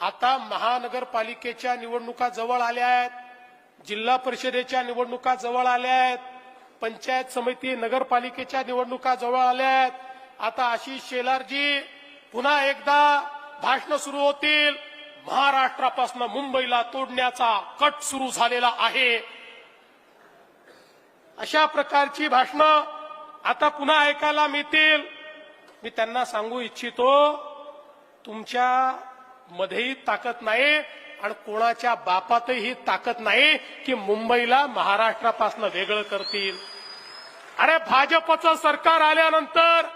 आता महानगरपालिकेच्या निवडणुका जवळ आल्या आहेत जिल्हा परिषदेच्या निवडणुका जवळ आल्या आहेत पंचायत समिती नगरपालिकेच्या निवडणुका जवळ आल्या आहेत. आता आशिष शेलारजी पुन्हा एकदा भाषण सुरू होतील. महाराष्ट्रापासून मुंबईला तोडण्याचा कट सुरू झालेला आहे. अशा प्रकारची भाषणं आता पुन्हा ऐकायला मिळतील. मी त्यांना सांगू इच्छितो तुमच्या मध्येही ताकद नाही आणि कोणाच्या बापातही ताकद नाही की मुंबईला महाराष्ट्रापासून वेगळं करतील. अरे भाजपचं सरकार आल्यानंतर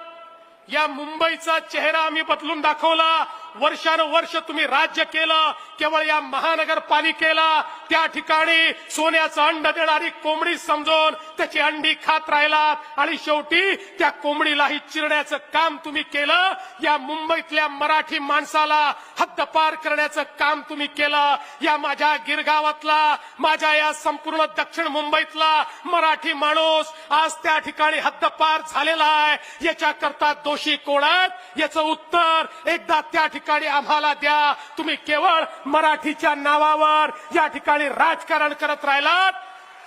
या मुंबईचा चेहरा आम्ही बदलून दाखवला. वर्षानुवर्ष तुम्ही राज्य केलं केवळ या महानगरपालिकेला त्या ठिकाणी सोन्याचं अंड देणारी कोंबडी समजून त्याची अंडी खात राहिलात. आणि शेवटी त्या कोंबडीलाही चिरण्याचं काम तुम्ही केलं. या मुंबईतल्या मराठी माणसाला हद्दपार करण्याचं काम तुम्ही केलं. या माझ्या गिरगावातला माझ्या या संपूर्ण दक्षिण मुंबईतला मराठी माणूस आज त्या ठिकाणी हद्दपार झालेला आहे. याच्याकरता दोषी कोण आहेत? याचं उत्तर एकदा त्या ठिकाणी आम्हाला द्या. तुम्ही केवळ मराठीच्या नावावर या ठिकाणी राजकारण करत राहिलात.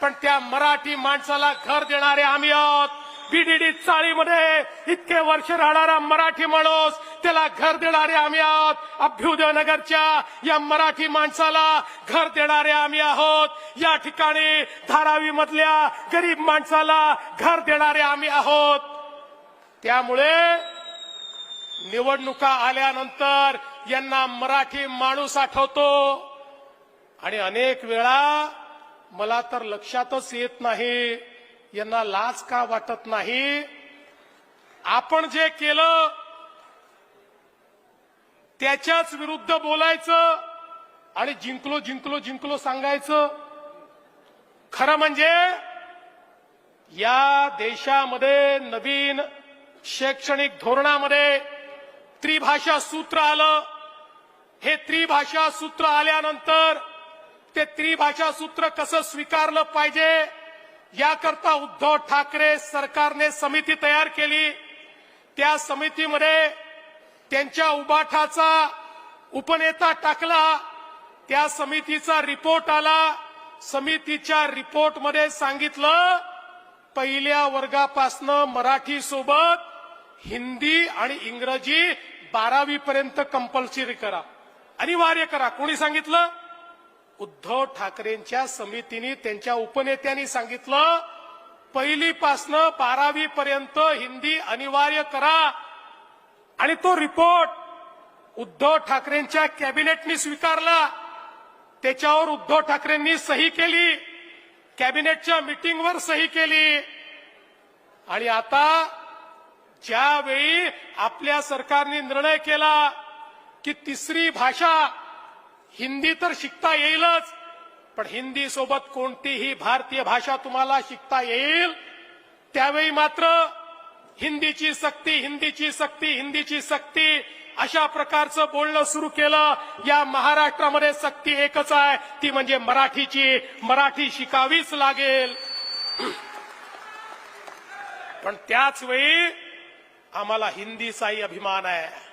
पण त्या मराठी माणसाला घर देणारे आम्ही आहोत. बीडीडी चाळीमध्ये इतके वर्ष राहणारा मराठी माणूस त्याला घर देणारे आम्ही आहोत. अभ्युदय नगरच्या या मराठी माणसाला घर देणारे आम्ही आहोत. या ठिकाणी धारावी मधल्या गरीब माणसाला घर देणारे आम्ही आहोत. त्यामुळे निवडणुका आल्यानंतर यांना मराठी माणूस आठवतो. आणि अनेक वेळा मला तर लक्षातच येत नाही यांना लाज का वाटत नाही? आपण जे केलं त्याच्याच विरुद्ध बोलायचं आणि जिंकलो जिंकलो जिंकलो सांगायचं. खरं म्हणजे या देशामध्ये नवीन शैक्षणिक धोरणामध्ये त्रिभाषा सूत्र आलं. हे त्रिभाषा सूत्र आल्यानंतर ते त्रिभाषा सूत्र कसं स्वीकारलं पाहिजे याकरता उद्धव ठाकरे सरकारने समिती तयार केली. त्या समितीमध्ये त्यांच्या उबाठाचा उपनेता टाकला त्या समितीचा रिपोर्ट आला. समितीच्या रिपोर्टमध्ये सांगितलं पहिल्या वर्गापासनं मराठी सोबत हिंदी आणि इंग्रजी बारावीपर्यंत कंपल्सरी करा. अनिवार्य करा. कोणी सांगितलं? उद्धव ठाकरेंच्या समितीने त्यांच्या उपनेत्यांनी सांगितलं पहिलीपासनं बारावी पर्यंत हिंदी अनिवार्य करा. आणि तो रिपोर्ट उद्धव ठाकरेंच्या कॅबिनेटनी स्वीकारला. त्याच्यावर उद्धव ठाकरेंनी सही केली. कॅबिनेटच्या मिटिंगवर सही केली. आणि आता ज्यावेळी आपल्या सरकारने निर्णय केला की तिसरी भाषा हिंदी तर शिकता येईलच पण हिंदी सोबत कोणतीही भारतीय भाषा तुम्हाला शिकता येईल. त्यावेळी मात्र हिंदीची सक्ती हिंदीची सक्ती हिंदीची सक्ती अशा प्रकारचं बोलणं सुरू केलं. या महाराष्ट्रामध्ये सक्ती एकच आहे ती म्हणजे मराठीची. मराठी शिकावीच लागेल. पण त्याच वेळी आम्हाला हिंदीचाही अभिमान आहे.